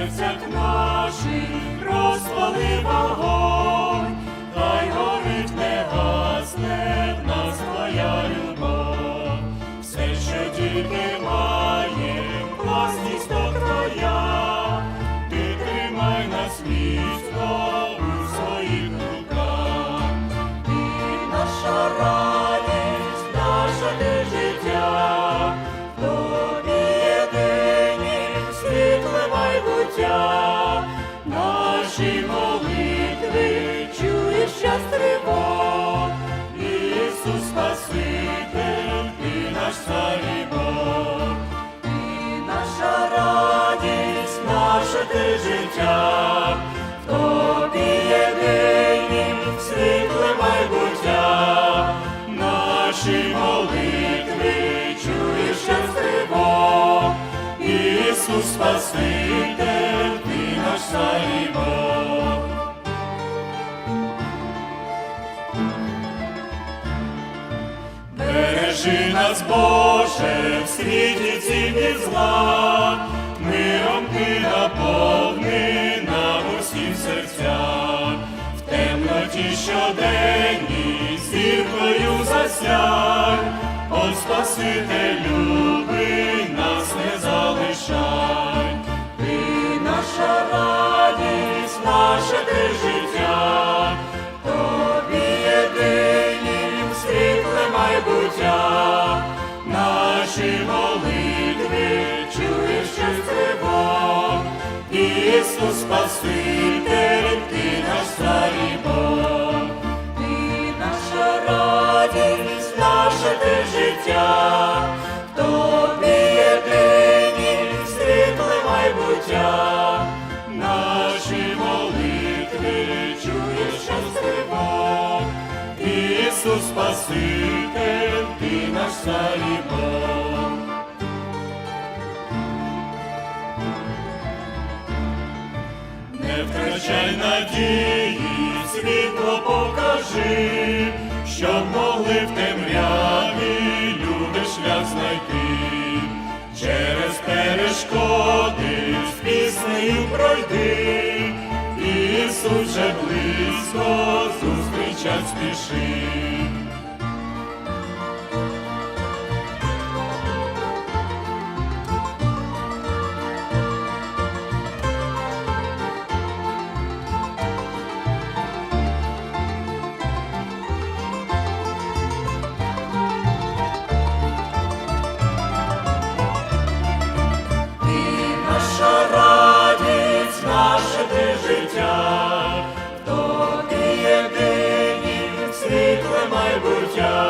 серцях наших розпали вогонь, хай горить не гасне в нас твоя любов, все, що тільки маєм, власність то твоя, ти тримай нас міцно у своїх руках. Ти наша радість, майбуття, наші молитви чуєш час тривог, Ісус Спаситель, ти наш цар і Бог, ти наша радість, наше ти життя, в тобі єдині світле майбуття, наші молитви чуєш час тривог, Ісус Спаситель, Бережи нас, Боже, в світі цім і зла, миром ти наповни нам усім серця, в темноті щоденній зіркою засяй, О Спаситель світле наші молитви чуєш час тривог, Ісус Спаситель, Не втрачай надії, світло покажи, щоб могли в темряві ти життя, то ти єдині світле майбуття,